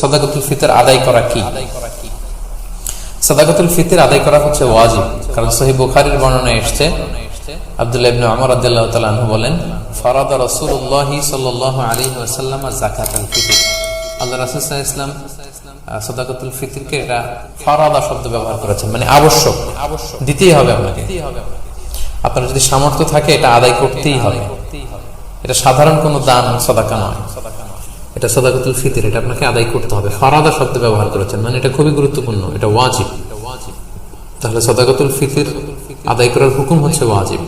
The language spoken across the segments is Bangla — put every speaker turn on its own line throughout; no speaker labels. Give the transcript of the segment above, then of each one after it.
সদাকতুল ফিতর আদায় করা কি? সাদাকাতুল ফিতর আদায় করা হচ্ছে ওয়াজিব, কারণ সহি বুখারীর বর্ণনায় এসেছে, আব্দুল্লাহ ইবনে ওমর রাদিয়াল্লাহু তাআলা আনহু বলেন সাল্লাল্লাহু আলাইহি ওয়াসাল্লাম যাকাতুল ফিতর। আল্লাহ রাসূল সাল্লাল্লাহু আলাইহি ফিতরকে এটা শব্দ ব্যবহার করেছেন মানে আবশ্যক, দিতেই হবে আপনাকে। আপনার যদি সামর্থ্য থাকে, এটা আদায় করতেই হবে। এটা সাধারণ কোনো দান, সদাকা নয়। এটা সদাকাতুল ফিতর, এটা আপনাকে আদায় করতে হবে। ফারাদা শব্দ ব্যবহার করেছেন মানে এটা খুবই গুরুত্বপূর্ণ, এটা ওয়াজিব। তাহলে সদাকাতুল ফিতর আদায় করার হুকুম হচ্ছে ওয়াজিব।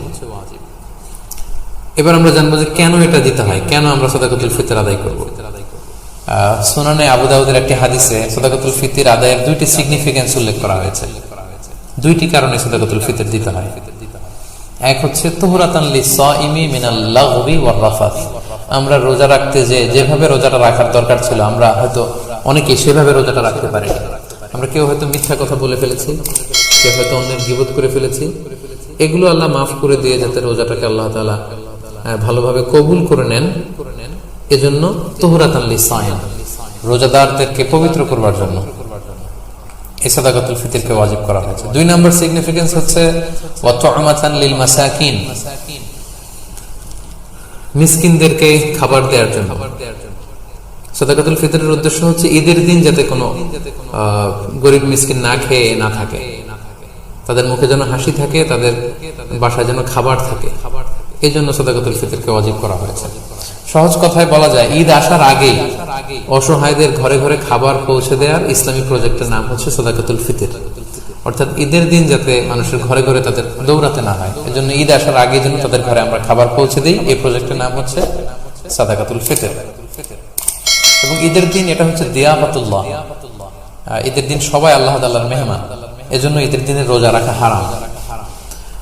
এবার আমরা জানব যে কেন এটা দিতে হয়, কেন আমরা সদাকাতুল ফিতর আদায় করব। সোনানে আবু একটি হাদিসে সদাকাতুল ফিতর আদায়ের দুইটি সিগনিফিকেন্স উল্লেখ করা হয়েছে। দুইটি কারণে সদাকাতুল ফিতর দিতে হয়। এক হচ্ছে তোহরাতান লি সাইমি মিনাল ওয়ার আমরা রোজা রাখতে যে, যেভাবে রোজাটা রাখার দরকার ছিল, আমরা হয়তো অনেকে সেভাবে রোজাটা রাখতে পারি আমরা কেউ হয়তো মিথ্যা কথা বলে ফেলেছি, কেউ হয়তো অন্যের বিবোধ করে ফেলেছি। এগুলো আল্লাহ মাফ করে দিয়ে যাতে রোজাটাকে আল্লাহ তালা ভালোভাবে কবুল করে নেন। এজন্য তোহরাতানলি সায়ন রোজাদারদেরকে পবিত্র করবার জন্য। ফিতরকে করা হয়েছে। দুই নম্বর সিগনিফিকেন্স হচ্ছে মাসাকিন। মিসকিনদেরকে খাবার দেওয়ার জন্য। সদাকাতুল ফিতরের উদ্দেশ্য হচ্ছে ঈদের দিন যাতে কোনো গরিব মিসকিন না খেয়ে না থাকে। তাদের মুখে যেন হাসি থাকে, তাদের বাসায় যেন খাবার থাকে। এই জন্য সদাকাতুল ফিতরকে অজীব করা হয়েছে। সহজ কথায় বলা যায়, ঈদ আসার আগেই অসহায়দের ঘরে ঘরে খাবার পৌঁছে দেওয়ার ইসলামী প্রজেক্টের নাম হচ্ছে সদাকাতুল ফিতর। অর্থাৎ ঈদের দিন যাতে মানুষের ঘরে ঘরে তাদের দৌড়াতে না হয়। এই জন্য ঈদ আসার আগে যেন তাদের ঘরে আমরা খাবার পৌঁছে দিই। এই প্রজেক্টের নাম হচ্ছে সাদাকাতুল ফিতর। এবং ঈদের দিন এটা হচ্ছে দিয়াফাতুল্লাহ ঈদের দিন সবাই আল্লাহ তাল্লাহর মেহমান। এজন্য ঈদের দিনে রোজা রাখা হারাম।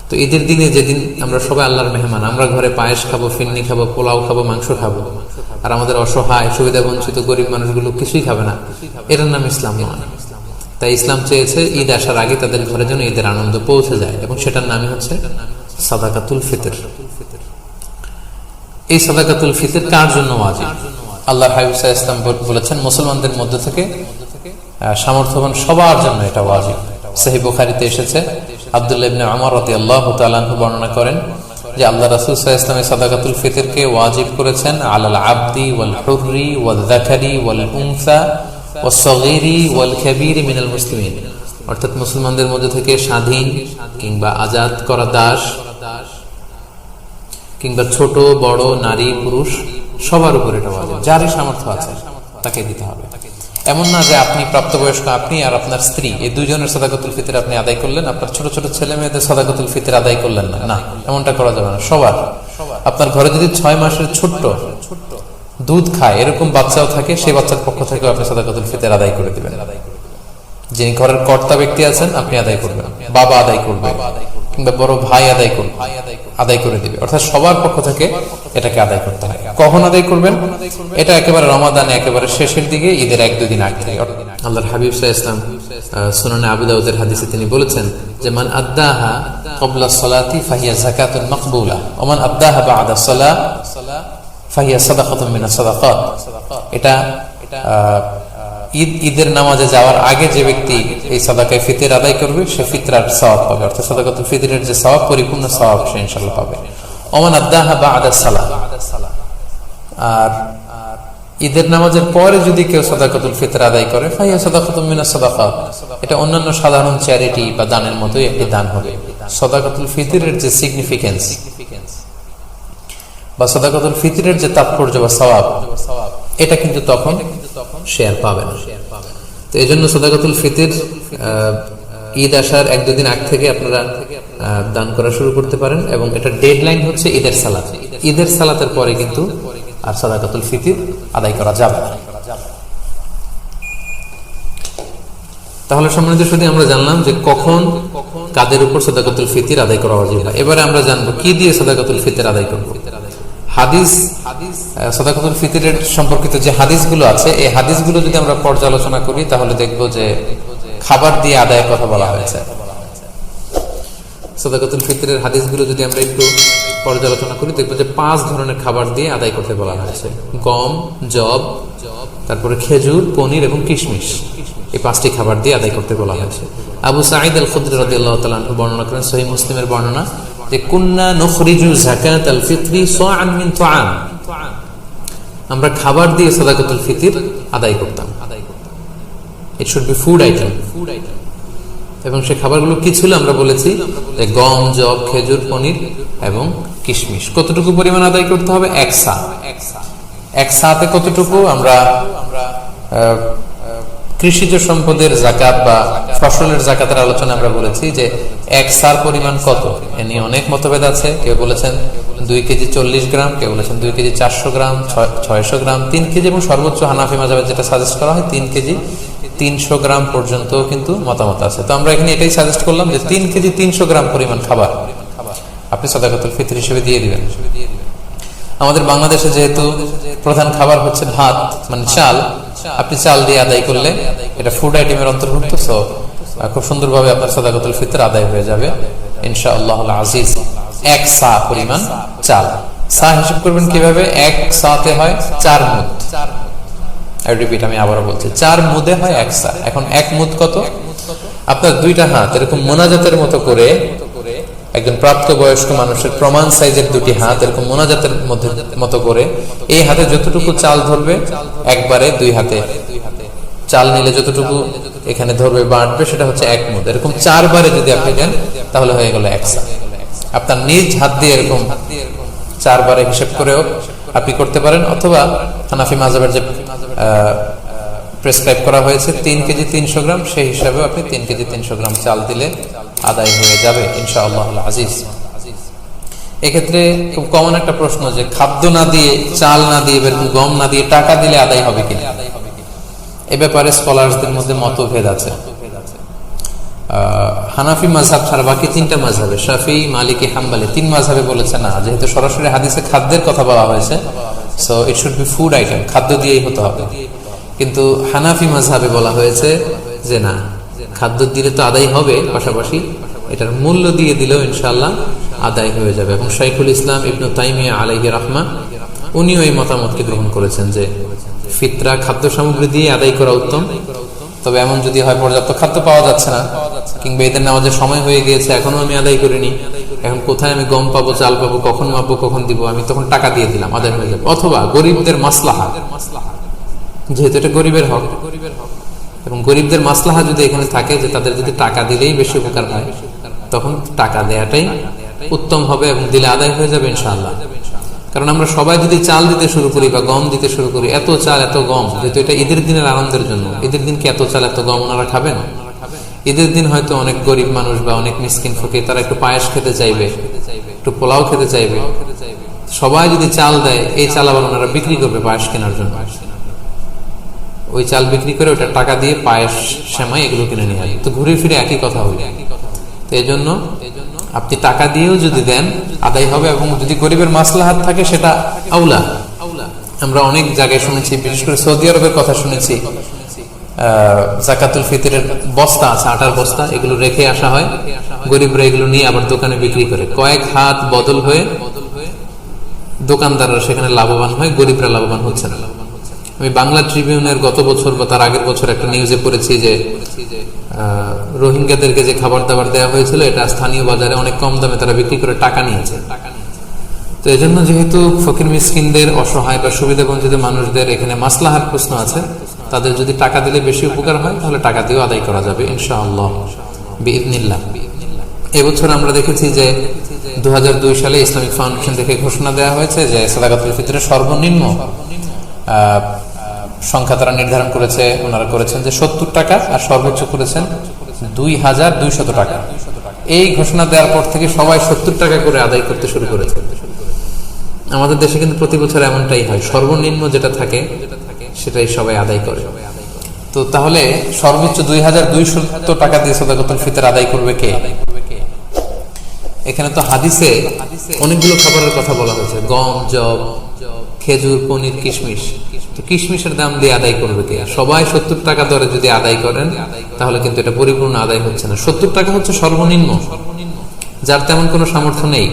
তো ঈদের দিনে যেদিন আমরা সবাই আল্লাহর মেহমান, আমরা ঘরে পায়েস খাব ফিন্নি খাব, পোলাও খাব, মাংস খাব। আর আমাদের অসহায় সুবিধা বঞ্চিত গরিব মানুষগুলো কিছুই খাবে না। এটার নাম ইসলাম নয়। তাই ইসলাম চেয়েছে ঈদ আসার আগে তাদের ঘরে যেন ঈদের আনন্দ পৌঁছে যায় এবং সেটার নামই হচ্ছে সাদাকাতুল ফিতর। এই সাদাকাতুল ফিতর কার জন্য ওয়াজিব? আল্লাহ হাবিবসা ইসলাম বলেছেন, মুসলমানদের মধ্য থেকে সামর্থ্যবান সবার জন্য এটা ওয়াজিব। সাহি বুখারিতে এসেছে, আবদুল্লাহ ইবনে আমর রাতি আল্লাহ তালাহু বর্ণনা করেন যে আল্লাহ রাসুল সাহা ইসলামের সাদাকাতুল ফিতরকে ওয়াজিব করেছেন আলাল আব্দি ওয়াল হুররি ওয়াল জাকারি ওয়াল উনসা অর্থাৎ মুসলমানদের মধ্যে থেকে স্বাধীন কিংবা আজাদ করা দাস কিংবা ছোট, বড়, নারী, পুরুষ, সবার উপর এটা যারই সামর্থ্য আছে তাকে দিতে হবে। এমন না যে আপনি প্রাপ্তবয়স্ক, আপনি আর আপনার স্ত্রী, এই দুজনের সদাকতুল ফিতর আপনি আদায় করলেন, আপনার ছোট ছোট ছেলে মেয়েদের সদাকতুল ফিতর আদায় করলেন না। না, এমনটা করা যাবে না। সবার। আপনার ঘরে যদি ছয় মাসের ছোট্ট দুধ খায়, এরকম বাচ্চাও থাকে, সেই বাচ্চার পক্ষ থেকে আপনি সদাকতুল ফিতর আদায় করে দিবেন। যিনি ঘরের কর্তা ব্যক্তি আছেন, আপনি আদায় করবেন। বাবা আদায় করবে, কিংবা বড় ভাই আদায় করবে, আদায় করে দিবে। অর্থাৎ সবার পক্ষ থেকে এটাকে আদায় করতে হয়। কখন আদায় করবেন? এটা একেবারে রমাদানে, একেবারে শেষের দিকে, ঈদের এক দুদিন আগে। থেকে আল্লাহর হাবিব সাহা ইসলাম সুনানে আবু দাউদের হাদিসে তিনি বলেছেন যে, মান আদাহা কবলা সলাতি ফাহিয়া জাকাতুল মকবুলা, ওমান আদাহা বা আদা সলা ফাহিয়া সাদাকাতুম মিনা সাদাকাত। এটা ঈদ, ঈদের নামাজে যাওয়ার আগে যে ব্যক্তি এই সাদাকায় ফিতের আদায় করবে, সে ফিতরার সওয়াব পাবে। অর্থাৎ সাদাকাতুল ফিতরের যে সওয়াব, পরিপূর্ণ সওয়াব সে ইনশাআল্লাহ পাবে। ওমান আদাহা বা আদা সালা আর ঈদের নামাজের পরে যদি কেউ সাদাকাতুল ফিতর আদায় করে ফাইয়া সাদাকাতুল মিনা সাদাকাত। এটা অন্যান্য সাধারণ চ্যারিটি বা দানের মতোই একটি দান হবে। সাদাকাতুল ফিতরের যে সিগনিফিকেন্স বা সাদাকাতুল ফিতরের যে তাৎপর্য বা সওয়াব, এটা কিন্তু তখন শেয়ার পাবে না। তো এই জন্য সদাকাতুল ফিতির ঈদ আসার এক দুদিন আগ থেকে আপনারা দান করা শুরু করতে পারেন এবং এটা ডেড লাইন হচ্ছে ঈদের সালাত। ঈদের সালাতের পরে কিন্তু আর সাদাকাতুল ফিতির আদায় করা যাবে তাহলে সম্মানিত শুধু আমরা জানলাম যে কখন কাদের উপর সদাকাতুল ফিতির আদায় করা উচিত এবারে আমরা জানব কি দিয়ে সদাকাতুল ফিতির আদায় করব। হাদিস সদাকতুল ফিতরের সম্পর্কিত যে হাদিসগুলো আছে, এই হাদিসগুলো যদি আমরা পর্যালোচনা করি, তাহলে দেখব যে খাবার দিয়ে আদায়ের কথা বলা হয়েছে। সদাকতুল ফিতরের হাদিসগুলো যদি আমরা একটু পর্যালোচনা করি, দেখব যে পাঁচ ধরনের খাবার দিয়ে আদায় করতে বলা হয়েছে। গম, জব, তারপরে খেজুর, পনির এবং কিশমিশ। এই পাঁচটি খাবার দিয়ে আদায় করতে বলা হয়েছে। আবু সাঈদ আল খুদ্র রাদি আল্লাহ তালাহ বর্ণনা করেন সহি মুসলিমের বর্ণনা। যে, কুন্না নখরিজু জাকাত আল ফিতরি সোয়ান মিন তোয়ান আমরা খাবার দিয়ে সাদাকাতুল ফিতির আদায় করতাম। It should be food item food item এবং সে খাবারগুলো কি ছিল আমরা বলেছি? গম জব খেজুর, পনির এবং কিশমিশ। কতটুকু পরিমাণ আদায় করতে হবে? এক সা এক সাতে কতটুকু? আমরা আমরা কৃষিজ সম্পদের জাকাত বা ফসলের জাকাতের আলোচনা আমরা বলেছি যে এক সার পরিমাণ কত? এ নিয়ে অনেক মতভেদ আছে। কেউ বলেছেন দুই কেজি চল্লিশ গ্রাম, কেউ বলেছেন দুই কেজি চারশো গ্রাম ছয়শো গ্রাম, তিন কেজি এবং সর্বোচ্চ হানাফি মাজাবে যেটা সাজেস্ট করা হয়, তিন কেজি তিনশো গ্রাম পর্যন্ত কিন্তু মতামত আছে। তো আমরা এখানে এটাই সাজেস্ট করলাম যে তিন কেজি তিনশো গ্রাম পরিমাণ খাবার আপনি সদাকাতুল ফিতর হিসেবে দিয়ে দিবেন। আমাদের বাংলাদেশে যেহেতু প্রধান খাবার হচ্ছে ভাত মানে চাল আপনি চাল দিয়ে আদায় করলে এটা ফুড আইটেমের অন্তর্ভুক্ত সো খুব সুন্দরভাবে আপনার সদাকাতুল ফিতর আদায় হয়ে যাবে। ইনশা আল্লাহ আজিজ, এক সা পরিমাণ চাল। সা হিসেব করবেন কীভাবে? এক সাতে হয় চার মুদ। রিপিট আমি আবারও বলছি, চার মুদে হয় এক সা এখন এক মুদ কত? আপনার দুইটা হাত, এরকম মোনাজাতের মতো করে একজন প্রাপ্ত বয়স্ক মানুষের প্রমাণ সাইজের দুটি হাত এরকম মোনাজাতের মধ্যে, মতো করে। এই হাতে যতটুকু চাল ধরবে, একবারে দুই হাতে। চাল নিলে যতটুকু এখানে ধরবে বাঁটবে সেটা হচ্ছে এক মুদ এরকম চারবারে যদি আপনি দেন, তাহলে হয়ে গেল একসা আপনার নিজ হাত দিয়ে এরকম চারবারে হিসেব করেও আপনি করতে পারেন, অথবা হানাফি মাজাবের যে প্রেসক্রাইব করা হয়েছে তিন কেজি তিনশো গ্রাম, সেই হিসাবে আপনি তিন কেজি তিনশো গ্রাম চাল দিলে আদায় হয়ে যাবে ইনশা আজিজ। এক্ষেত্রে খুব কমন একটা প্রশ্ন যে খাদ্য না দিয়ে, চাল না দিয়ে গম না দিয়ে টাকা দিলে আদায় হবে কিনা? এ ব্যাপারে স্কলারদের মধ্যে মতভেদ আছে। হানাফি মাঝহাব ছাড়া বাকি তিনটা মাঝহাবে শাফি, মালিকি, হাম্বালি তিন মাঝহাবে বলেছে না, যেহেতু সরাসরি হাদিসে খাদ্যের কথা বলা হয়েছে so it should be food item খাদ্য দিয়েই হতে হবে। কিন্তু হানাফি মাঝহাবে বলা হয়েছে যে না, খাদ্য দিলে তো আদায় হবে পাশাপাশি, এটার মূল্য দিয়ে দিলেও ইনশাল্লাহ আদায় হয়ে যাবে। এবং শাইখুল ইসলাম ইবনু তাইমিয়া আলাইহি রহমা, উনিও এই মতামতকে গ্রহণ করেছেন যে ফিতরা খাদ্য সামগ্রী দিয়ে আদায় করা উত্তম। তবে এমন যদি হয়, পর্যাপ্ত খাদ্য পাওয়া যাচ্ছে না, কিংবা এদের নামাজের সময় হয়ে গিয়েছে, এখনও আমি আদায় করিনি, এখন কোথায় আমি গম পাবো, চাল পাবো, কখন মাপবো, কখন দিব, আমি তখন টাকা দিয়ে দিলাম, আদায় হয়ে যাবে। অথবা গরিবদের মাসলাহা যেহেতু এটা গরিবের হক। গরিবের হক এবং গরিবদের মাসলাহা যদি এখানে থাকে যে তাদের যদি টাকা দিলেই বেশি উপকার হয়, তখন টাকা দেয়াটাই উত্তম হবে এবং দিলে আদায় হয়ে যাবে ইনশাআল্লাহ। কারণ আমরা সবাই যদি চাল দিতে শুরু করি বা গম দিতে শুরু করি, এত চাল, এত গম, যেহেতু এটা ঈদের দিনের আনন্দের জন্য। ঈদের দিন কি এত চাল, এত গম ওনারা খাবেন? ঈদের দিন হয়তো অনেক গরিব মানুষ বা অনেক মিসকিন ফকির, তারা একটু পায়েস খেতে চাইবে, একটু পোলাও খেতে চাইবে। সবাই যদি চাল দেয়, এই চাল আবার ওনারা বিক্রি করবে পায়েস কেনার জন্য। ওই চাল বিক্রি করে ওটা টাকা দিয়ে পায়েস সেমাই এগুলো কিনে নিয়ে আসবে তো ঘুরে ফিরে একই কথা হবে তো এই জন্য আপনি টাকা দিয়েও যদি দেন, আদায় হবে এবং যদি গরিবের মাসলাহাত থাকে, সেটা আউলা। আমরা অনেক জায়গায় শুনেছি, বিশেষ করে সৌদি আরবের কথা শুনেছি। জাকাতুল ফিতরের বস্তা আছে, আটার বস্তা, এগুলো রেখে আসা হয়। গরিবরা এগুলো নিয়ে আবার দোকানে বিক্রি করে। কয়েক হাত বদল হয়ে দোকানদাররা সেখানে লাভবান হয়, গরিবরা লাভবান হচ্ছে না। আমি বাংলা ট্রিবিউনের গত বছর বা তার আগের বছর একটা নিউজে পড়েছি যে রোহিঙ্গাদেরকে যে খাবার দাবার দেওয়া হয়েছিল, এটা স্থানীয় বাজারে অনেক কম দামে তারা বিক্রি করে টাকা নিয়েছে। তো এই জন্য যেহেতু ফকির মিসকিনদের অসহায় বা সুবিধা বঞ্চিত মানুষদের এখানে মাসলাহার প্রশ্ন আছে, তাদের যদি টাকা দিলে বেশি উপকার হয়, তাহলে টাকা দিয়েও আদায় করা যাবে, ইনশাআল্লাহ বিদিনিল্লাহ এবছর আমরা দেখেছি যে দু হাজার দুই সালে ইসলামিক ফাউন্ডেশন থেকে ঘোষণা দেওয়া হয়েছে যে সাদাকাতুল ফিতরের সর্বনিম্ন সংখ্যা তারা নির্ধারণ করেছে, ওনারা করেছেন যে সত্তর টাকা আর সর্বোচ্চ করেছেন দুই হাজার দুইশত টাকা। এই ঘোষণা দেওয়ার পর থেকে সবাই সত্তর টাকা করে আদায় করতে শুরু করেছে। আমাদের দেশে কিন্তু প্রতি বছর এমনটাই হয়, সর্বনিম্ন যেটা থাকে সেটাই সবাই আদায় করে। তো তাহলে সর্বোচ্চ দুই হাজার দুইশত টাকা দিয়ে সদাকতুল ফিতর আদায় করবে কে? এখানে তো হাদিসে অনেকগুলো খাবারের কথা বলা হয়েছে, গম জব খেজুর, পনির, কিশমিশ। তো কিশমিশের দাম দিয়ে আদায় করবে কে? সবাই সত্তর টাকা দরে যদি আদায় করেন, তাহলে কিন্তু এটা পরিপূর্ণ আদায় হচ্ছে না। সত্তর টাকা হচ্ছে সর্বনিম্ন। যার তেমন কোনো সামর্থ্য নেই।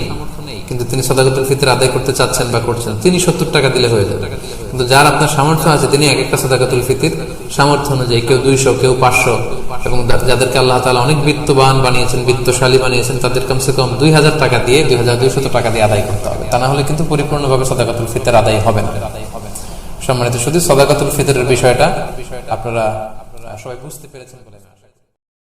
কিন্তু তিনি সদাকতুল ফিতর আদায় করতে চাচ্ছেন বা করছেন, তিনি সত্তর টাকা দিলে হয়ে যাবে। কিন্তু যার আপনার সামর্থ্য আছে, তিনি এক একটা সদাকতুল ফিতির সামর্থ্য অনুযায়ী কেউ দুইশো, কেউ পাঁচশো এবং যাদেরকে আল্লাহ তালা অনেক বৃত্তবান বানিয়েছেন, বৃত্তশালী বানিয়েছেন, তাদের কমসে কম দুই হাজার টাকা দিয়ে, দুই হাজার দুইশত টাকা দিয়ে আদায় করতে হবে তা না হলে কিন্তু পরিপূর্ণভাবে সদাকাতুল ফিতর আদায় হবে না সম্মানিত শুধু সদাকাতুল ফিতরের বিষয়টা বিষয়টা আপনারা সবাই বুঝতে পেরেছেন বলে।